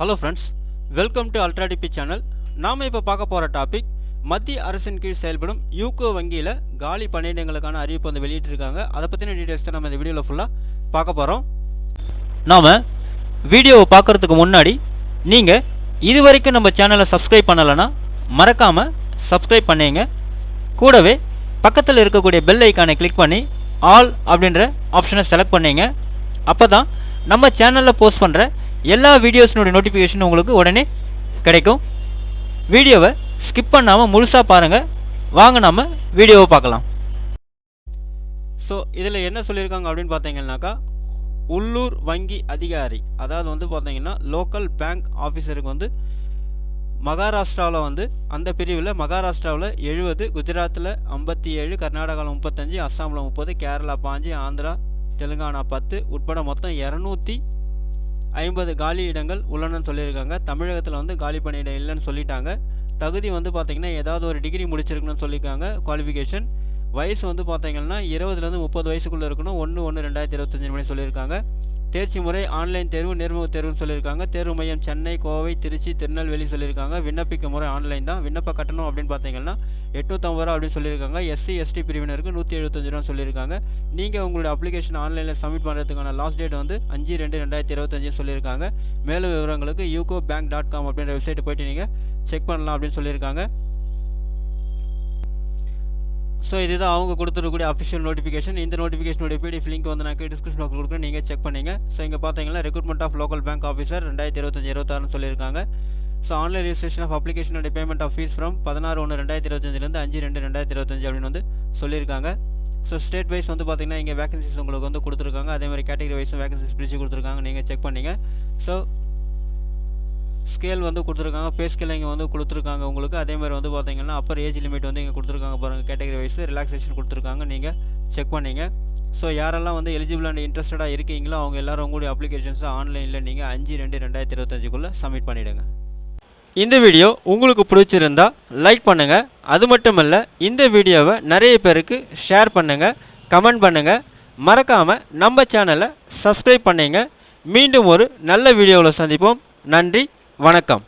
Hello friends welcome to அல்ட்ராடிபி channel நாம் இப்போ பார்க்க போகிற டாபிக் மத்திய அரசின் கீழ் செயல்படும் யூகோ வங்கியில் காலி பணியிடங்களுக்கான அறிவிப்பு வந்து வெளியிட்டிருக்காங்க. அதை பற்றின டீட்டெயில்ஸ் தான் நம்ம இந்த வீடியோவில் ஃபுல்லாக பார்க்க போகிறோம் நாம் வீடியோவை பார்க்குறதுக்கு முன்னாடி நீங்கள் இது வரைக்கும் நம்ம சேனலை சப்ஸ்கிரைப் பண்ணலைன்னா மறக்காமல் சப்ஸ்கிரைப் பண்ணிங்க. கூடவே பக்கத்தில் இருக்கக்கூடிய பெல் ஐக்கானை கிளிக் பண்ணி ஆல் அப்படின்ற ஆப்ஷனை செலக்ட் பண்ணிங்க. அப்போ தான் நம்ம சேனலில் போஸ்ட் பண்ணுற எல்லா வீடியோஸினுடைய நோட்டிஃபிகேஷன் உங்களுக்கு உடனே கிடைக்கும். வீடியோவை ஸ்கிப் பண்ணாமல் முழுசாக பாருங்கள் வாங்க நாம் வீடியோவை பார்க்கலாம். ஸோ இதில் என்ன சொல்லியிருக்காங்க அப்படின்னு பார்த்தீங்கன்னாக்கா உள்ளூர் வங்கி அதிகாரி அதாவது வந்து பார்த்தீங்கன்னா லோக்கல் பேங்க் ஆஃபீஸருக்கு வந்து மகாராஷ்டிராவில் வந்து அந்த பிரிவில் மகாராஷ்டிராவில் எழுபது குஜராத்தில் ஐம்பத்தி ஏழு கர்நாடகாவில் முப்பத்தஞ்சு அஸ்ஸாமில் முப்பது கேரளா பாஞ்சு ஆந்திரா தெலுங்கானா பத்து உட்பட மொத்தம் இரநூத்தி ஐம்பது காலி இடங்கள் உள்ளனன்னு சொல்லியிருக்காங்க. தமிழகத்தில் வந்து காலி பணியிடம் இல்லைன்னு சொல்லிட்டாங்க. தகுதி வந்து பார்த்திங்கன்னா ஏதாவது ஒரு டிகிரி முடிச்சிருக்குன்னு சொல்லியிருக்காங்க. குவாலிஃபிகேஷன் வயசு வந்து பார்த்தீங்கன்னா இருபதுலேருந்து முப்பது வயசுக்குள்ளே இருக்கணும். ஒன்று ஒன்று ரெண்டாயிரத்தி இருபத்தஞ்சு மணி சொல்லியிருக்காங்க. தேர்ச்சி முறை ஆன்லைன் தேர்வு நேர்முக தேர்வுன்னு சொல்லியிருக்காங்க. தேர்வு மையம் சென்னை கோவை திருச்சி திருநெல்வேலி சொல்லியிருக்காங்க. விண்ணப்பிக்க முறை ஆன்லைன் தான். விண்ணப்ப கட்டணம் அப்படின்னு பார்த்தீங்கன்னா எட்நூற்றம்பது ரூபா அப்படின்னு சொல்லியிருக்காங்க. எஸ்சி எஸ்டி பிரிவினருக்கு நூற்றி எழுபத்தஞ்சு ரூபா சொல்லியிருக்காங்க. நீங்கள் உங்களுடைய அப்ளிகேஷன் ஆன்லைனில் சப்மிட் பண்ணுறதுக்கான லாஸ்ட் டேட் வந்து அஞ்சு ரெண்டு ரெண்டாயிரத்தி இருபத்தஞ்சு சொல்லியிருக்காங்க. மேலும் விவரங்களுக்கு யூகோ பேங்க் டாட் காம் அப்படின்ற வெப்சைட்டு போய்ட்டு நீங்கள் செக் பண்ணலாம் அப்படின்னு சொல்லியிருக்காங்க. ஸோ இதுதான் அவங்க கொடுத்துருக்கக்கூடிய அஃபிஷியல் நோட்டிஃபிகேஷன் இந்த நோட்டிஃபிகேஷனுடைய பிடிஎஃப் லிங்க் வந்து நான் டிஸ்கிரிப்ஷன் பாக்ஸ் கொடுக்குறேன். நீங்கள் செக் பண்ணிங்க. ஸோ இங்கே பார்த்தீங்கன்னா recruitment of local bank officer ரெண்டாயிரத்தி இருபத்தஞ்சி இருபத்தாறுன்னு சொல்லியிருக்காங்க. ஸோ ஆன்லைன் ரிஜிஸ்ட்ரேஷன் ஆஃப் அப்ளிகேஷனுடைய பேமெண்ட் ஆஃப் ஃபீஸ் ஃப்ரம் பதினாறு ஒன்று ரெண்டாயிரத்தி இருபத்தஞ்சிலேருந்து அஞ்சு ரெண்டு ரெண்டாயிரத்தி இருபத்தஞ்சு அப்படின்னு வந்து சொல்லியிருக்காங்க. ஸோ ஸ்டேட் வைஸ் வந்து பார்த்தீங்கன்னா இங்கே வேகன்சிஸ் உங்களுக்கு வந்து கொடுத்துருக்காங்க. அதே மாதிரி கேட்டகரி வைஸும் வேகன்சிஸ் பிரித்து கொடுத்துருக்காங்க. நீங்கள் செக் பண்ணிங்க. ஸோ ஸ்கேல் வந்து கொடுத்துருக்காங்க பே ஸ்கேல் இங்கே வந்து கொடுத்துருக்காங்க உங்களுக்கு. அதே மாதிரி வந்து பார்த்தீங்கன்னா அப்பர் ஏஜ் லிமிட் வந்து இங்கே கொடுத்துருக்காங்க பாருங்கள் கேட்டகரி வைஸ் ரிலாக்ஸேஷன் கொடுத்துருக்காங்க நீங்கள் செக் பண்ணிங்க. ஸோ யாரெல்லாம் வந்து எலிஜிபிள் அண்ட் இன்ட்ரெஸ்டடாக இருக்கீங்களோ அவங்க எல்லாரும் உங்களுடைய அப்ளிகேஷன்ஸை ஆன்லைனில் நீங்கள் அஞ்சு ரெண்டு ரெண்டாயிரத்தி இருபத்தஞ்சுக்குள்ளே சப்மிட் பண்ணிவிடுங்க இந்த வீடியோ உங்களுக்கு பிடிச்சிருந்தா லைக் பண்ணுங்கள் அது மட்டும் இல்லை இந்த வீடியோவை நிறைய பேருக்கு ஷேர் பண்ணுங்கள் கமெண்ட் பண்ணுங்கள் மறக்காமல் நம்ம சேனலை சப்ஸ்கிரைப் பண்ணிங்க. மீண்டும் ஒரு நல்ல வீடியோவில் சந்திப்போம். நன்றி. வணக்கம்.